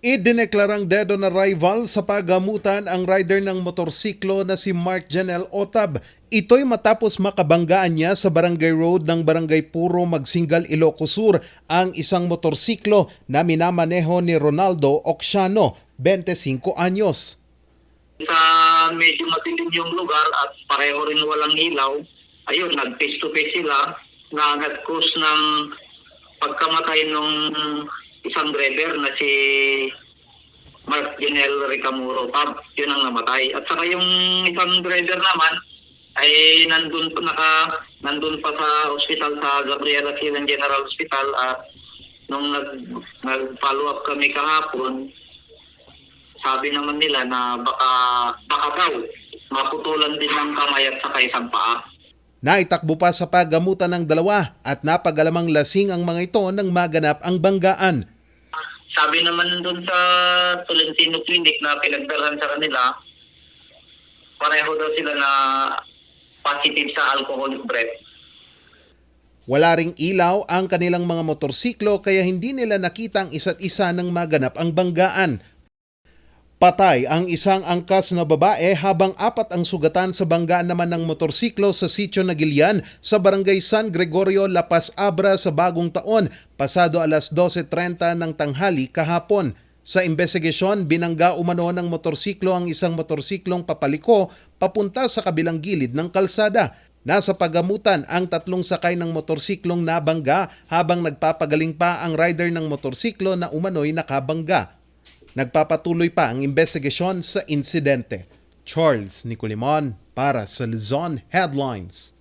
Idineklarang dead on arrival sa pagamutan ang rider ng motorsiklo na si Mark Janel Otab. Ito'y matapos makabanggaan niya sa barangay road ng barangay Puro Magsingal, Ilocos Sur ang isang motorsiklo na minamaneho ni Ronaldo Oxiano, 25 anyos. sa medyo matilim yung lugar at pareho rin walang ilaw, ayun, nag-face to face sila na nag-cause ng pagkamatay nung isang driver na si Mark Janel Ricamuro. Tab, yun ang namatay. At saka yung isang driver naman ay nandun pa naka nandun pa sa ospital sa Gabriela Silan General Hospital at nung nag nag-follow up kami kahapon sabi naman nila na baka baka daw maputulan din ng kamay at saka isang paa. Naitakbo pa sa paggamutan ng dalawa at napagalamang lasing ang mga ito nang maganap ang banggaan. Sabi naman doon sa Tolentino Clinic na pinagdalhan sa kanila, pareho daw sila na positive sa alcoholic breath. Wala ring ilaw ang kanilang mga motorsiklo kaya hindi nila nakita ang isa't isa nang maganap ang banggaan. Patay ang isang angkas na babae habang apat ang sugatan sa banggaan naman ng motorsiklo sa sitio Nagilian sa barangay San Gregorio, La Paz Abra sa bagong taon pasado alas 12.30 ng tanghali kahapon. Sa investigasyon, binangga umano ng motorsiklo ang isang motorsiklong papaliko papunta sa kabilang gilid ng kalsada. Nasa pagamutan ang tatlong sakay ng motorsiklong nabangga habang nagpapagaling pa ang rider ng motorsiklo na umano'y nakabangga. Nagpapatuloy pa ang investigasyon sa insidente. Charles Nicolimon para sa Luzon Headlines.